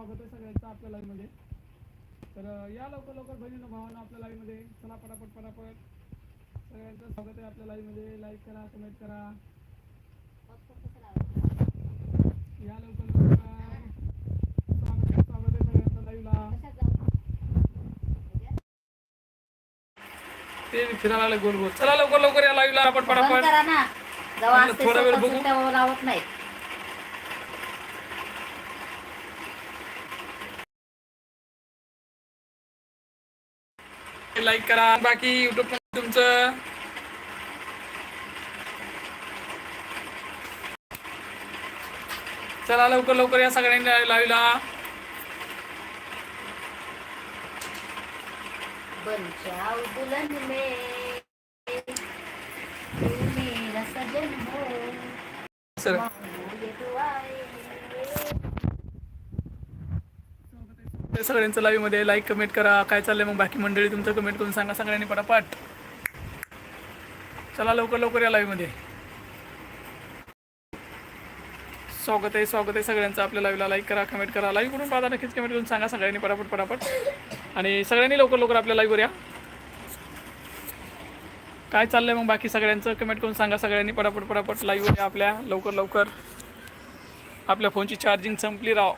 स्वागत आहे सगळ्यांचं आपल्या लाईव्हमध्ये. तर या लवकर लवकर बहिणीनं भावानं आपल्या लाईव्हमध्ये. चला पटापट पटापट. सगळ्यांचं स्वागत आहे आपल्या लाईव्हमध्ये. लाईक करा कमेंट करा. या लवकर लवकर स्वागत आहे स्वागत आहे सगळ्यांचं लाईव्हला ते फिरायला लागले गोल गोल. चला लवकर लवकर या लाईव्हला आपण पटापट. थोडा वेळ बघू. लावत नाही. लाईक करा. बाकी युट्यूब तुमचं चला लवकर लवकर या सगळ्यांनी लाईव्हला बन जाओ दुल्हन में तू सगळ्यांचं लाईव्हमध्ये लाईक कमेंट करा. काय चाललंय मग बाकी मंडळी? तुमचं कमेंट करून सांगा. सगळ्यांनी पटापट चला लवकर लवकर या लाईव्हमध्ये. स्वागत आहे स्वागत आहे सगळ्यांचं. आपल्या लाईव्हला लाईक करा कमेंट करा. लाईव्ह करून पाहता नक्कीच कमेंट करून सांगा. सगळ्यांनी पटापट पटापट आणि सगळ्यांनी लवकर लवकर आपल्या लाईव्हवर या. काय चाललंय मग बाकी सगळ्यांचं? कमेंट करून सांगा. सगळ्यांनी पटापट पटापट लाईव्ह या आपल्या. लवकर लवकर. आपल्या फोनची चार्जिंग संपली राव.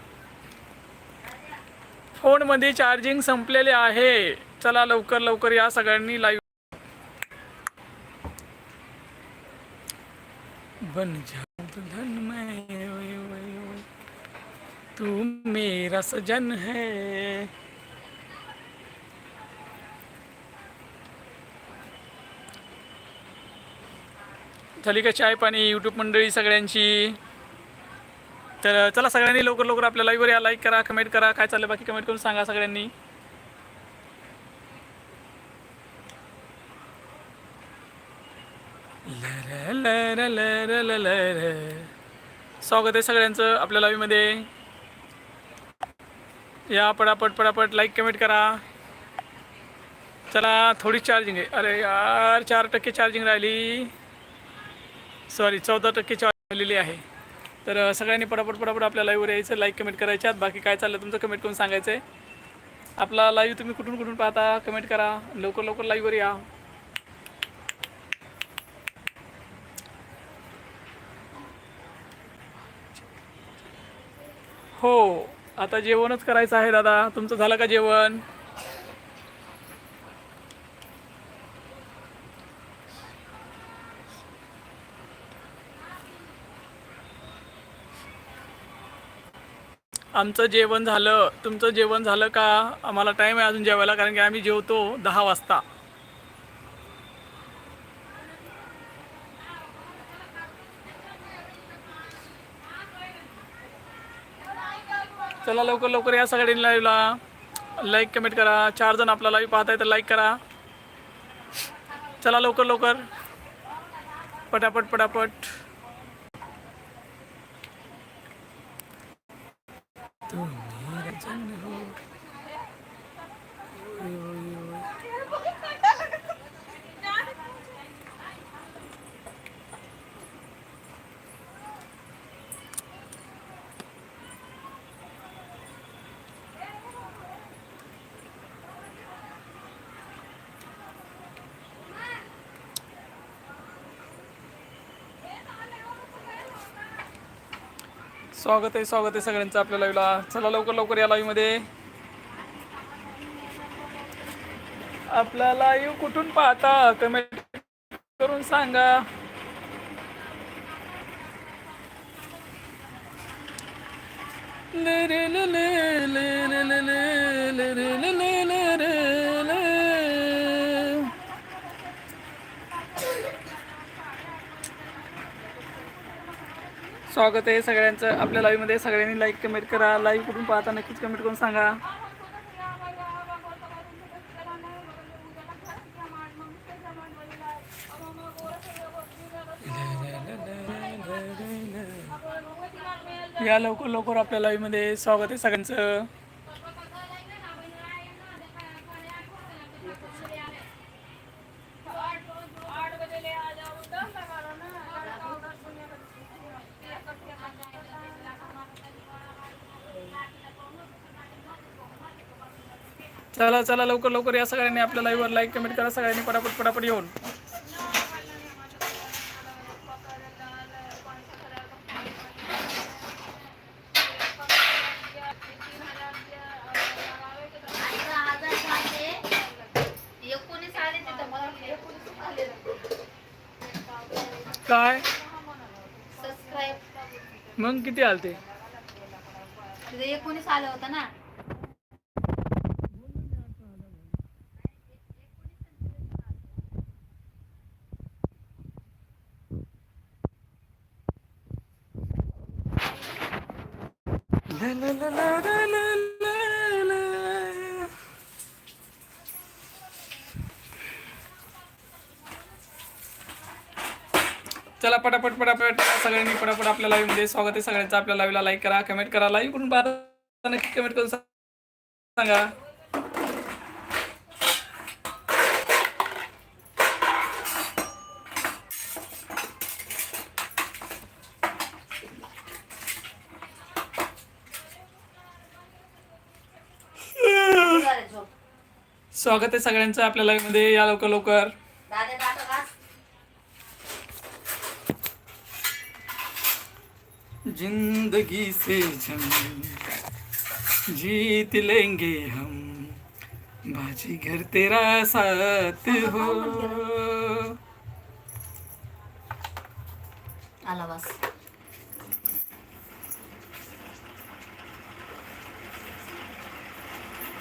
फोनमध्ये चार्जिंग संपलेले आहे. चला लवकर लवकर या सगळ्यांनी लाईव्ह बन जाऊं दुल्हन मैं तू मेरा सजन है। झाली का चाय पाणी यूट्यूब मंडळी सगळ्यांची. तर चला सगळ्यांनी लवकर लवकर आपल्या लाईव्हवर या. लाईक करा कमेंट करा. काय चाललं बाकी कमेंट करून सांगा सगळ्यांनी. स्वागत आहे सगळ्यांचं आपल्या लाईव्हमध्ये या पटापट पटापट. लाईक कमेंट करा. चला थोडी चार्जिंग आहे. अरे यार चार टक्के चार्जिंग राहिली. सॉरी चौदा टक्के चार्ज राहिलेली आहे. तर सगळ्यांनी पटापट पटापट आपल्या लाईव्हवर यायचं. लाईक कमेंट करायच्यात बाकी काय चाललं तुमचं कमेंट करून सांगायचं आहे आपला लाईव्ह तुम्ही कुठून कुठून पाहता? कमेंट करा. लवकर लवकर लाईव्हवर या. हो आता जेवणच करायचं आहे दादा. तुमचं झालं का जेवण? आमचं जेवण झालं. तुमचं जेवण झालं का? आम्हाला टाईम आहे अजून जेवायला कारण की आम्ही जेवतो दहा वाजता. चला लवकर लवकर या सगळ्यांनी लाईव्हला लाईक कमेंट करा. चार जण आपला लाईव्ह पाहताय तर लाईक करा. चला लवकर लवकर. पटापट पटापट तू मेरा जन हो ओय, ओय, ओय. स्वागत आहे स्वागत आहे सगळ्यांचं आपल्या लाईव्हला चला लवकर लवकर या लाईव्हमध्ये आपला लाईव्ह कुठून पाहता कमेंट करून सांगा ले रे ले ले ले ले ले ले ले ले ले ले रे ले. स्वागत आहे सगळ्यांचं. आपल्या लाईव्हमध्ये सगळ्यांनी लाईक कमेंट करा. लाईव्ह कुठून पाहता नक्कीच कमेंट करून सांगा. या लवकर लवकर आपल्या लाईव्हमध्ये स्वागत आहे सगळ्यांचं. चला चला लवकर लवकर या सगळ्यांनी आपल्या लाईव्हवर लाईक कमेंट करा सगळ्यांनी पटापट पटापट येऊन. काय? मग किती आलते? एकोणीस आलं होतं ना. चला पटापट पटापट सगळ्यांनी पटापट आपल्या लाईव्हमध्ये स्वागत आहे. सगळ्यांचं आपल्या लाईव्हला लाईक करा कमेंट करा. लाईव्ह करून पाहता? नक्की कमेंट करून सांगा झालं झोप. स्वागत आहे सगळ्यांचं आपल्या लाईव्हमध्ये. या लवकर लवकर. जिंदगी से जंग जीत लेंगे हम। बाजी घर तेरा साथ हो। आला बस.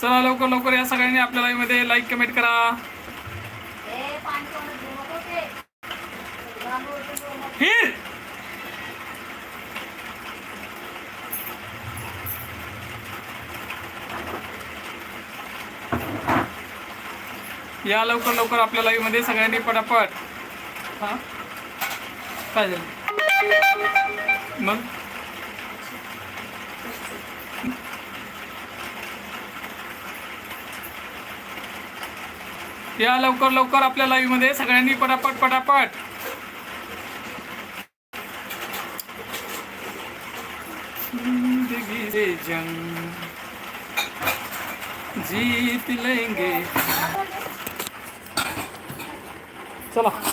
चला लवकर लवकर या सगळ्यांनी आपल्या लाईव्हमध्ये लाईक कमेंट करा. या लवकर लवकर आपल्या लाईव्हमध्ये सगळ्यांनी पटापट. हा? काय झालं? मग? या लवकर लवकर आपल्या लाईव्हमध्ये सगळ्यांनी पटापट पटापट. जीत लेंगे. चला.